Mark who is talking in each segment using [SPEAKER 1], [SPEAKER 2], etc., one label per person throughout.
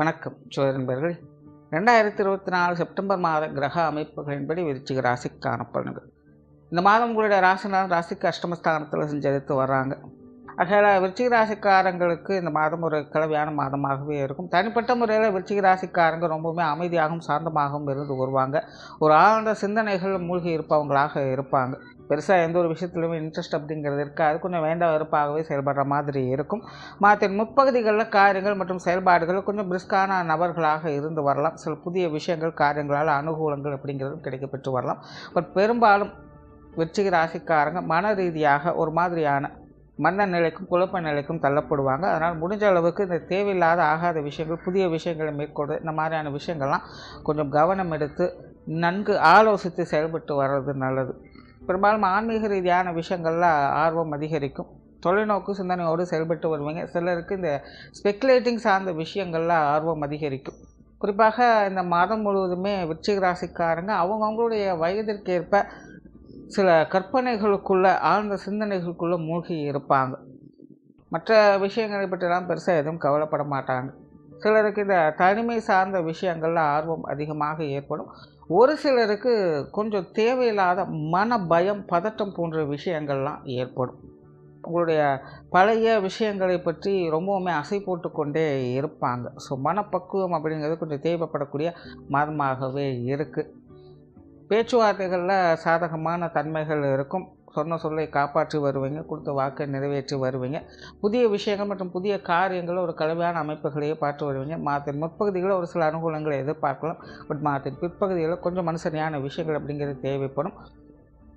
[SPEAKER 1] வணக்கம் சோழ ரெண்டாயிரத்தி இருபத்தி நாலு செப்டம்பர் மாத கிரக அமைப்புகளின்படி விருச்சிக ராசிக்கான பலன்கள். இந்த மாதம் உங்களுடைய ராசினால் ராசிக்கு அஷ்டமஸ்தானத்தில் சஞ்சரித்து வர்றாங்க. ஆகையால் விருச்சிக ராசிக்காரங்களுக்கு இந்த மாதம் ஒரு கலவையான மாதமாகவே இருக்கும். தனிப்பட்ட முறையில் விருச்சிக ராசிக்காரங்க ரொம்பவுமே அமைதியாகவும் சாந்தமாகவும் இருந்து வருவாங்க. ஒரு ஆழ்ந்த சிந்தனைகள் மூழ்கி இருப்பவங்களாக இருப்பாங்க. பெருசாக எந்த ஒரு விஷயத்துலையுமே இன்ட்ரெஸ்ட் அப்படிங்கிறது இருக்காது. கொஞ்சம் வேண்டாம் வெறுப்பாகவே செயல்படுற மாதிரி இருக்கும். மாத்தின் முற்பகுதிகளில் காரியங்கள் மற்றும் செயல்பாடுகள் கொஞ்சம் பிரிஸ்கான நபர்களாக இருந்து வரலாம். சில புதிய விஷயங்கள் காரியங்களால் அனுகூலங்கள் அப்படிங்கிறதும் கிடைக்கப்பெற்று வரலாம். பட் பெரும்பாலும் விருச்சிக ராசிக்காரங்க மன ரீதியாக ஒரு மாதிரியான மந்த நிலைக்கும் குழப்ப நிலைக்கும் தள்ளப்படுவாங்க. அதனால் முடிஞ்ச அளவுக்கு இந்த தேவையில்லாத ஆகாத விஷயங்கள் புதிய விஷயங்களை மேற்கொண்டு இந்த மாதிரியான விஷயங்கள்லாம் கொஞ்சம் கவனம் எடுத்து நன்கு ஆலோசித்து செயல்பட்டு வர்றது நல்லது. பெரும்பாலும் ஆன்மீக ரீதியான விஷயங்களில் ஆர்வம் அதிகரிக்கும். தொலைநோக்கு சிந்தனையோடு செயல்பட்டு வருவீங்க. சிலருக்கு இந்த ஸ்பெக்குலேட்டிங் சார்ந்த விஷயங்களில் ஆர்வம் அதிகரிக்கும். குறிப்பாக இந்த மாதம் முழுவதுமே விருச்சிக ராசிக்காரங்க அவங்கவுங்களுடைய வயதிற்கேற்ப சில கற்பனைகளுக்குள்ள ஆழ்ந்த சிந்தனைகளுக்குள்ளே மூழ்கி இருப்பாங்க. மற்ற விஷயங்களை பற்றிலாம் பெருசாக எதுவும் கவலைப்பட மாட்டாங்க. சிலருக்கு இந்த தனிமை சார்ந்த விஷயங்களில் ஆர்வம் அதிகமாக ஏற்படும். ஒரு சிலருக்கு கொஞ்சம் தேவையில்லாத மன பயம் பதட்டம் போன்ற விஷயங்கள்லாம் ஏற்படும். உங்களுடைய பழைய விஷயங்களை பற்றி ரொம்பவுமே அசை போட்டு கொண்டே இருப்பாங்க. ஸோ மனப்பக்குவம் அப்படிங்கிறது கொஞ்சம் தேவைப்படக்கூடிய மாதமாகவே இருக்குது பேச்சுவார்த்தைகளில் சாதகமான தன்மைகள் இருக்கும். சொன்ன சொல்லை காப்பாற்றி வருவீங்க கொடுத்த வாக்கை நிறைவேற்றி வருவீங்க. புதிய விஷயங்கள் மற்றும் புதிய காரியங்கள் ஒரு கலவையான அமைப்புகளையே பார்த்து வருவீங்க. மாதத்தின் முற்பகுதிகளில் ஒரு சில அனுகூலங்களை எதிர்பார்க்கலாம். பட் மாதத்தின் பிற்பகுதிகளில் கொஞ்சம் மனுஷனியான விஷயங்கள் அப்படிங்கிறது தேவைப்படும்.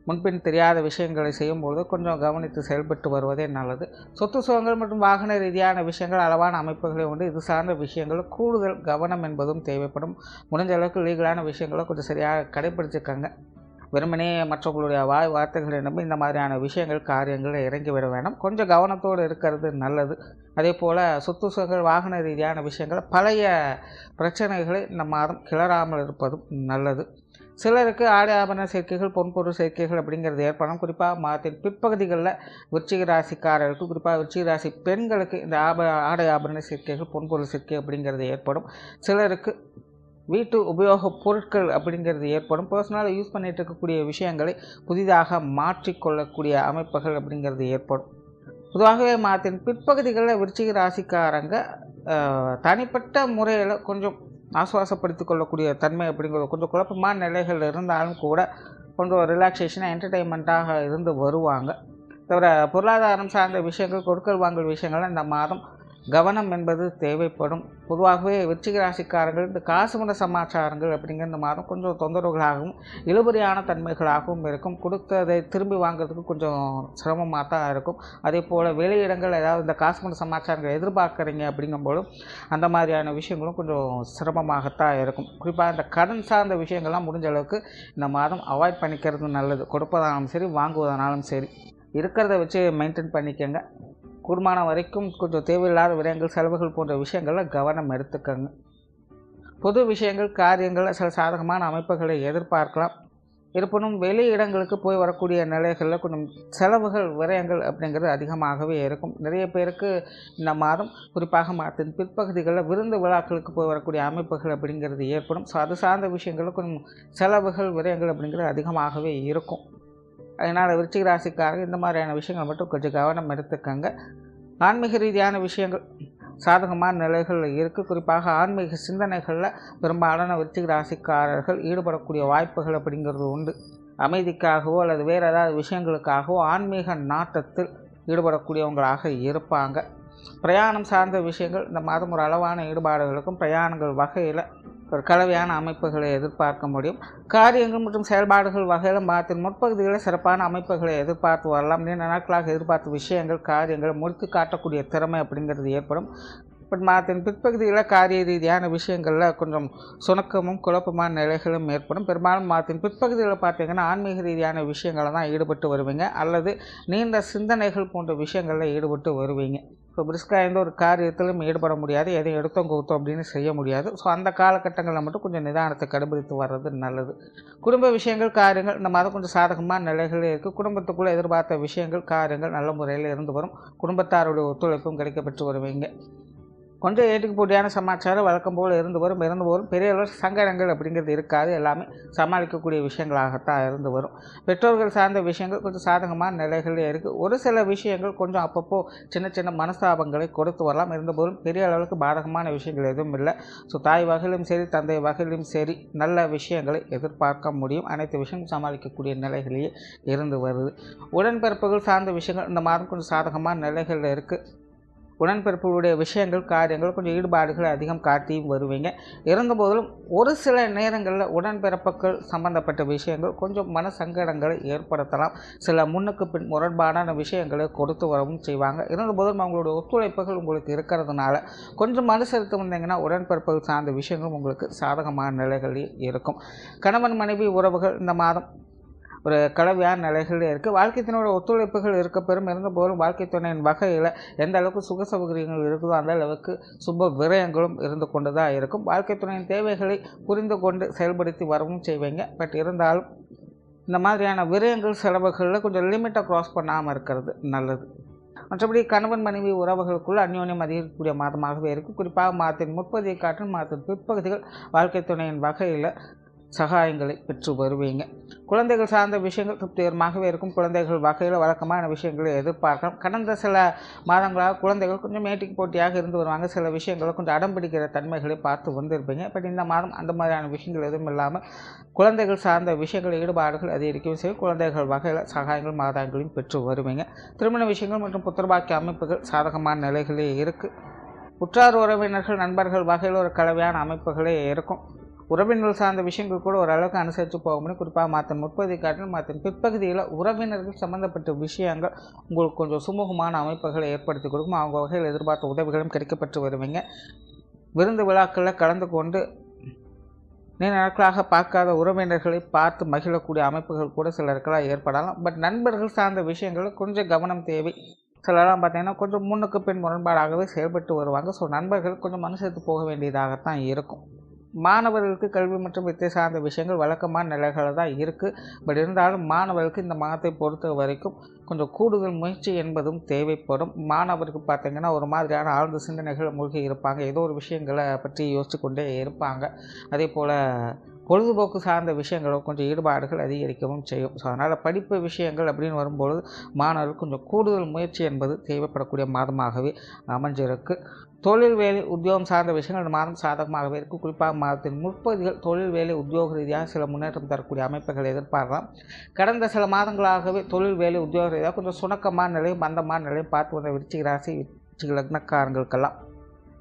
[SPEAKER 1] முன்பின் தெரியாத விஷயங்களை செய்யும்போது கொஞ்சம் கவனித்து செயல்பட்டு வருவதே நல்லது. சொத்து சுகங்கள் மற்றும் வாகன ரீதியான விஷயங்கள் அளவான அமைப்புகளை உண்டு இது சார்ந்த விஷயங்கள் கூடுதல் கவனம் என்பதும் தேவைப்படும். முடிஞ்ச அளவுக்கு லீகலான விஷயங்களை கொஞ்சம் சரியாக கடைபிடிச்சிருக்காங்க வெறுமனே மற்றவங்களுடைய வாய் வார்த்தைகளை நம்பி இந்த மாதிரியான விஷயங்கள் காரியங்கள் இறங்கி விட வேண்டாம் கொஞ்சம் கவனத்தோடு இருக்கிறது நல்லது. அதே போல் சொத்து சுகங்கள் வாகன ரீதியான விஷயங்கள் பழைய பிரச்சனைகளை இந்த மாதம் கிளறாமல் இருப்பதும் நல்லது. சிலருக்கு ஆடை ஆபரண சேர்க்கைகள் பொன்பொருள் சேர்க்கைகள் அப்படிங்கிறது ஏற்படும் குறிப்பாக மாதத்தின் பிற்பகுதிகளில் விருச்சிக ராசிக்காரர்களுக்கு குறிப்பாக விருச்சிக ராசி பெண்களுக்கு இந்த ஆப ஆடை ஆபரண சேர்க்கைகள் பொன்பொருள் சேர்க்கை அப்படிங்கிறது ஏற்படும். சிலருக்கு வீட்டு உபயோகப் பொருட்கள் அப்படிங்கிறது ஏற்படும். பர்சனலாக யூஸ் பண்ணிகிட்டு இருக்கக்கூடிய விஷயங்களை புதிதாக மாற்றிக்கொள்ளக்கூடிய அமைப்புகள் அப்படிங்கிறது ஏற்படும். பொதுவாகவே மாதத்தின் பிற்பகுதிகளில் விருச்சிக ராசிக்காரங்க தனிப்பட்ட முறையில் கொஞ்சம் ஆசுவாசப்படுத்தி கொள்ளக்கூடிய தன்மை அப்படிங்கிறது கொஞ்சம் குழப்பமான நிலைகள் இருந்தாலும் கூட கொஞ்சம் ரிலாக்ஸேஷனாக என்டர்டெயின்மெண்ட்டாக இருந்து வருவாங்க. தவிர பொருளாதாரம் சார்ந்த விஷயங்கள் கொடுக்கல் வாங்கல் விஷயங்கள் இந்த மாதம் கவனம் என்பது தேவைப்படும். பொதுவாகவே வெற்றிக ராசிக்காரர்கள் இந்த காசு முறை சமாச்சாரங்கள் அப்படிங்கிற இந்த மாதம் கொஞ்சம் தொந்தரவுகளாகவும் இழுபறியான தன்மைகளாகவும் இருக்கும். கொடுத்ததை திரும்பி வாங்குறதுக்கு கொஞ்சம் சிரமமாக தான் இருக்கும். அதே போல் வெளியிடங்கள் ஏதாவது இந்த காசு முறை சமாச்சாரங்கள் எதிர்பார்க்குறீங்க அப்படிங்கும்போதும் அந்த மாதிரியான விஷயங்களும் கொஞ்சம் சிரமமாகத்தான் இருக்கும். குறிப்பாக இந்த கடன் சார்ந்த விஷயங்கள்லாம் முடிஞ்ச அளவுக்கு இந்த மாதம் அவாய்ட் பண்ணிக்கிறது நல்லது. கொடுப்பதானாலும் சரி வாங்குவதனாலும் சரி. இருக்கிறத வச்சு மெயின்டைன் பண்ணிக்கோங்க. கூடுமான வரைக்கும் கொஞ்சம் தேவையில்லாத விரயங்கள் செலவுகள் போன்ற விஷயங்களில் கவனம் எடுத்துக்கங்க. பொது விஷயங்கள் காரியங்கள் சில சாதகமான அமைப்புகளை எதிர்பார்க்கலாம். இருப்பினும் வெளி இடங்களுக்கு போய் வரக்கூடிய நிலைகளில் கொஞ்சம் செலவுகள் விரயங்கள் அப்படிங்கிறது அதிகமாகவே இருக்கும். நிறைய பேருக்கு இந்த மாதம் குறிப்பாக மாதத்தின் பிற்பகுதிகளில் விருந்து விழாக்களுக்கு போய் வரக்கூடிய அமைப்புகள் அப்படிங்கிறது ஏற்படும். ஸோ அது சார்ந்த விஷயங்களில் கொஞ்சம் செலவுகள் விரயங்கள் அப்படிங்கிறது அதிகமாகவே இருக்கும். அதனால் விருச்சிக ராசிக்காரங்க இந்த மாதிரியான விஷயங்கள் மட்டும் கொஞ்சம் கவனம் எடுத்துக்கங்க. ஆன்மீக ரீதியான விஷயங்கள் சாதகமான நிலைகளில் இருக்குது குறிப்பாக ஆன்மீக சிந்தனைகளில் பெரும்பாலான விருச்சிக ராசிக்காரர்கள் ஈடுபடக்கூடிய வாய்ப்புகள் அப்படிங்கிறது உண்டு. அமைதிக்காகவோ அல்லது வேறு ஏதாவது விஷயங்களுக்காகவோ ஆன்மீக நாட்டத்தில் ஈடுபடக்கூடியவங்களாக இருப்பாங்க. பிரயாணம் சார்ந்த விஷயங்கள் இந்த மாதம் ஒரு அளவான ஈடுபாடுகளுக்கும் பிரயாணங்கள் வகையில் ஒரு கலவையான அமைப்புகளை எதிர்பார்க்க முடியும். காரியங்கள் மற்றும் செயல்பாடுகள் வகையில் மாற்றின் முற்பகுதிகளில் சிறப்பான அமைப்புகளை எதிர்பார்த்து வரலாம். நீண்ட நாட்களாக எதிர்பார்த்த விஷயங்கள் காரியங்களை முடித்து காட்டக்கூடிய திறமை அப்படிங்கிறது ஏற்படும். பட் மாதத்தின் பிற்பகுதியில் காரிய ரீதியான விஷயங்களில் கொஞ்சம் சுணக்கமும் குழப்பமான நிலைகளும் ஏற்படும். பெரும்பாலும் மாதத்தின் பிற்பகுதியில் பார்த்தீங்கன்னா ஆன்மீக ரீதியான விஷயங்களை தான் ஈடுபட்டு வருவீங்க. அல்லது நீண்ட சிந்தனைகள் போன்ற விஷயங்களில் ஈடுபட்டு வருவீங்க. ஸோ பிரிஸ்காக எந்த ஒரு காரியத்திலும் ஈடுபட முடியாது எதையும் எடுத்தோம் கவுத்தோம் அப்படின்னு செய்ய முடியாது. ஸோ அந்த காலகட்டங்களில் மட்டும் கொஞ்சம் நிதானத்தை கடைபிடித்து வர்றது நல்லது. குடும்ப விஷயங்கள் காரியங்கள் இந்த அதை கொஞ்சம் சாதகமான நிலைகளே இருக்குது குடும்பத்துக்குள்ளே எதிர்பார்த்த விஷயங்கள் காரியங்கள் நல்ல முறையில் இருந்து வரும். குடும்பத்தாருடைய ஒத்துழைப்பும் கிடைக்கப்பெற்று வருவீங்க. கொஞ்சம் ஏட்டுக்கு போட்டியான சமாச்சாரம் வழக்கம் போல் இருந்து வரும் இருந்து வரும் பெரிய அளவில் சங்கடங்கள் அப்படிங்கிறது இருக்காது. எல்லாமே சமாளிக்கக்கூடிய விஷயங்களாகத்தான் இருந்து வரும். பெற்றோர்கள் சார்ந்த விஷயங்கள் கொஞ்சம் சாதகமான நிலைகளே இருக்குது ஒரு சில விஷயங்கள் கொஞ்சம் அப்பப்போ சின்ன சின்ன மனஸ்தாபங்களை கொடுத்து வரலாம். இருந்தபோதும் பெரிய அளவுக்கு பாதகமான விஷயங்கள் எதுவும் இல்லை. ஸோ தாய் வகையிலும் சரி தந்தை வகையிலும் சரி நல்ல விஷயங்களை எதிர்பார்க்க முடியும். அனைத்து விஷயங்களும் சமாளிக்கக்கூடிய நிலைகளிலேயே இருந்து வருது. உடன்பிறப்புகள் சார்ந்த விஷயங்கள் இந்த மாதம் கொஞ்சம் சாதகமான நிலைகளில் இருக்குது உடன்பிறப்புகளுடைய விஷயங்கள் காரியங்கள் கொஞ்சம் ஈடுபாடுகள் அதிகம் காட்டியும் வருவீங்க. இருந்தபோதிலும் ஒரு சில நேரங்களில் உடன்பிறப்புகள் சம்பந்தப்பட்ட விஷயங்கள் கொஞ்சம் மன சங்கடங்களை ஏற்படுத்தலாம். சில முன்னுக்கு பின் முரண்பாடான விஷயங்களை கொடுத்து வரவும் செய்வாங்க. இருந்தபோதும் அவங்களுடைய ஒத்துழைப்புகள் உங்களுக்கு இருக்கிறதுனால கொஞ்சம் அனுசரித்து வந்தீங்கன்னா உடன்பிறப்புகள் சார்ந்த விஷயங்களும் உங்களுக்கு சாதகமான நிலைகளில் இருக்கும். கணவன் மனைவி உறவுகள் இந்த மாதம் ஒரு கலவையான நிலைகளில் இருக்குது வாழ்க்கை துணையோட ஒத்துழைப்புகள் இருக்க பெரும் இருந்த போதும் வாழ்க்கை துணையின் வகையில் எந்த அளவுக்கு சுக சௌகரியங்கள் இருக்குதோ அந்த அளவுக்கு சுப விரயங்களும் இருந்து கொண்டு தான் இருக்கும். வாழ்க்கை துணையின் தேவைகளை புரிந்து கொண்டு செயல்படுத்தி வரவும் செய்வீங்க. பட் இருந்தாலும் இந்த மாதிரியான விரயங்கள் செலவுகளில் கொஞ்சம் லிமிட்டை க்ராஸ் பண்ணாமல் இருக்கிறது நல்லது. மற்றபடி கணவன் மனைவி உறவுகளுக்குள்ள அந்யோன்யம் அதிகரிக்கக்கூடிய மாதமாகவே இருக்குது குறிப்பாக மாதத்தின் முற்பதியை காட்டும் மாதத்தின் பிற்பகுதிகள் வாழ்க்கை துணையின் வகையில் சகாயங்களை பெற்று வருவீங்க. குழந்தைகள் சார்ந்த விஷயங்கள் திருப்திகரமாகவே இருக்கும். குழந்தைகள் வகையில் வழக்கமான விஷயங்களை எதிர்பார்க்கலாம். கடந்த சில மாதங்களாக குழந்தைகள் கொஞ்சம் மேட்டிக்கு போட்டியாக இருந்து வருவாங்க. சில விஷயங்களை கொஞ்சம் அடம் பிடிக்கிற தன்மைகளை பார்த்து வந்திருப்பீங்க. பட் இந்த மாதம் அந்த மாதிரியான விஷயங்கள் எதுவும் இல்லாமல் குழந்தைகள் சார்ந்த விஷயங்கள் ஈடுபாடுகள் அதிகரிக்கவும் செய்யும். குழந்தைகள் வகையில் சகாயங்கள் மாதாங்களையும் பெற்று வருவீங்க. திருமண விஷயங்கள் மற்றும் புத்திரபாக்கிய அமைப்புகள் சாதகமான நிலைகளே இருக்குது உற்றார் உறவினர்கள் நண்பர்கள் வகையில் ஒரு கலவையான அமைப்புகளே இருக்கும். உறவினர்கள் சார்ந்த விஷயங்கள் கூட ஓரளவுக்கு அனுசரித்து போக முடியும் குறிப்பாக மற்ற முற்பகுதி காட்டில் மற்ற பிற்பகுதியில் உறவினர்கள் சம்மந்தப்பட்ட விஷயங்கள் உங்களுக்கு கொஞ்சம் சுமூகமான அமைப்புகளை ஏற்படுத்தி கொடுக்கும். அவங்க வகையில் எதிர்பார்த்த உதவிகளும் கிடைக்கப்பட்டு வருவீங்க. விருந்து விழாக்களில் கலந்து கொண்டு நீண்ட நாட்களாக பார்க்காத உறவினர்களை பார்த்து மகிழக்கூடிய அமைப்புகள் கூட சிலருக்கெல்லாம் ஏற்படலாம். பட் நண்பர்கள் சார்ந்த விஷயங்களில் கொஞ்சம் கவனம் தேவை. சிலரெல்லாம் பார்த்தீங்கன்னா கொஞ்சம் முன்னுக்கு பின் முரண்பாடாகவே செயல்பட்டு வருவாங்க. ஸோ நண்பர்கள் கொஞ்சம் மனுஷத்து போக வேண்டியதாகத்தான் இருக்கும். மாணவர்களுக்கு கல்வி மற்றும் வித்தை சார்ந்த விஷயங்கள் வழக்கமான நிலைகளில் தான் இருக்குது பட் இருந்தாலும் மாணவர்களுக்கு இந்த மாதத்தை பொறுத்த வரைக்கும் கொஞ்சம் கூடுதல் முயற்சி என்பதும் தேவைப்படும். மாணவருக்கு பார்த்திங்கன்னா ஒரு மாதிரியான ஆழ்ந்த சிந்தனைகள் மூழ்கி இருப்பாங்க. ஏதோ ஒரு விஷயங்களை பற்றி யோசித்து கொண்டே இருப்பாங்க. அதே போல் பொழுதுபோக்கு சார்ந்த விஷயங்களும் கொஞ்சம் ஈடுபாடுகள் அதிகரிக்கவும் செய்யும். ஸோ அதனால் படிப்பு விஷயங்கள் அப்படின்னு வரும்பொழுது மாணவர்கள் கொஞ்சம் கூடுதல் முயற்சி என்பது தேவைப்படக்கூடிய மாதமாகவே அமைஞ்சிருக்கு. தொழில் வேலை உத்தியோகம் சார்ந்த விஷயங்கள் இந்த மாதம் சாதகமாகவே இருக்கும் குறிப்பாக மாதத்தின் முற்பகுதிகள் தொழில் வேலை உத்தியோக ரீதியாக சில முன்னேற்றம் தரக்கூடிய அமைப்புகள் எதிர்பார்க்கலாம். கடந்த சில மாதங்களாகவே தொழில் வேலை உத்தியோக ஏதாவது கொஞ்சம் சுணக்கமான நிலையும் மந்தமான நிலையும் பார்த்து வந்த விருச்சிக ராசி விருச்சிக லக்னக்காரங்களுக்கெல்லாம்.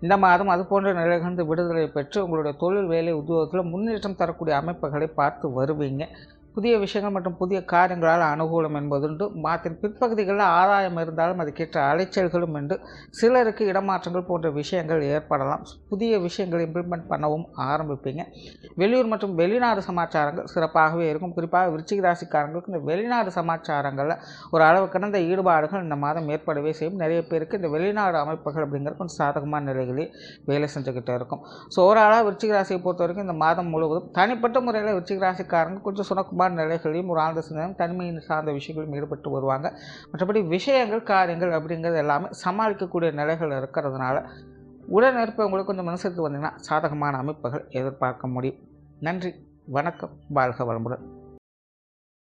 [SPEAKER 1] இந்த மாதம் அது போன்ற நிலைகளிலிருந்து விடுதலை பெற்று உங்களுடைய தொழில் வேலை உத்தியோகத்தில் முன்னேற்றம் தரக்கூடிய அமைப்புகளை பார்த்து வருவீங்க. புதிய விஷயங்கள் மற்றும் புதிய காரியங்களால் அனுகூலம் என்பதுண்டு மாற்றின் பிற்பகுதிகளில் ஆதாயம் இருந்தாலும் அதுக்கேற்ற அலைச்சல்களும் உண்டு. சிலருக்கு இடமாற்றங்கள் போன்ற விஷயங்கள் ஏற்படலாம். புதிய விஷயங்களை இம்ப்ளிமெண்ட் பண்ணவும் ஆரம்பிப்பீங்க. வெளியூர் மற்றும் வெளிநாடு சமாச்சாரங்கள் சிறப்பாகவே இருக்கும். குறிப்பாக விருச்சிக ராசிக்காரங்களுக்கு இந்த வெளிநாடு சமாச்சாரங்களில் ஒரு அளவு கடந்த ஈடுபாடுகள் இந்த மாதம் ஏற்படவே செய்யும். நிறைய பேருக்கு இந்த வெளிநாடு அமைப்புகள் அப்படிங்கிற கொஞ்சம் சாதகமான நிலைகளே வேலை செஞ்சுக்கிட்டே இருக்கும். ஸோ ஓவராலாக விருச்சிக ராசியை பொறுத்த வரைக்கும் இந்த மாதம் முழுவதும் தனிப்பட்ட முறையில் விருச்சிக ராசிக்காரங்க கொஞ்சம் சுணக்கமாக குமார் நிலைகளையும் ஒரு ஆழ்ந்த சிந்தனையும் தனிமையின் சார்ந்த விஷயங்களும் ஈடுபட்டு வருவாங்க. மற்றபடி விஷயங்கள் காரியங்கள் அப்படிங்கிறது எல்லாமே சமாளிக்கக்கூடிய நிலைகள் இருக்கிறதுனால உடனிருப்பவங்களுக்கு கொஞ்சம் மனசுக்கு வந்தீங்கன்னா சாதகமான அமைப்புகள் எதிர்பார்க்க முடியும். நன்றி வணக்கம் வாழ்க வளமுடன்.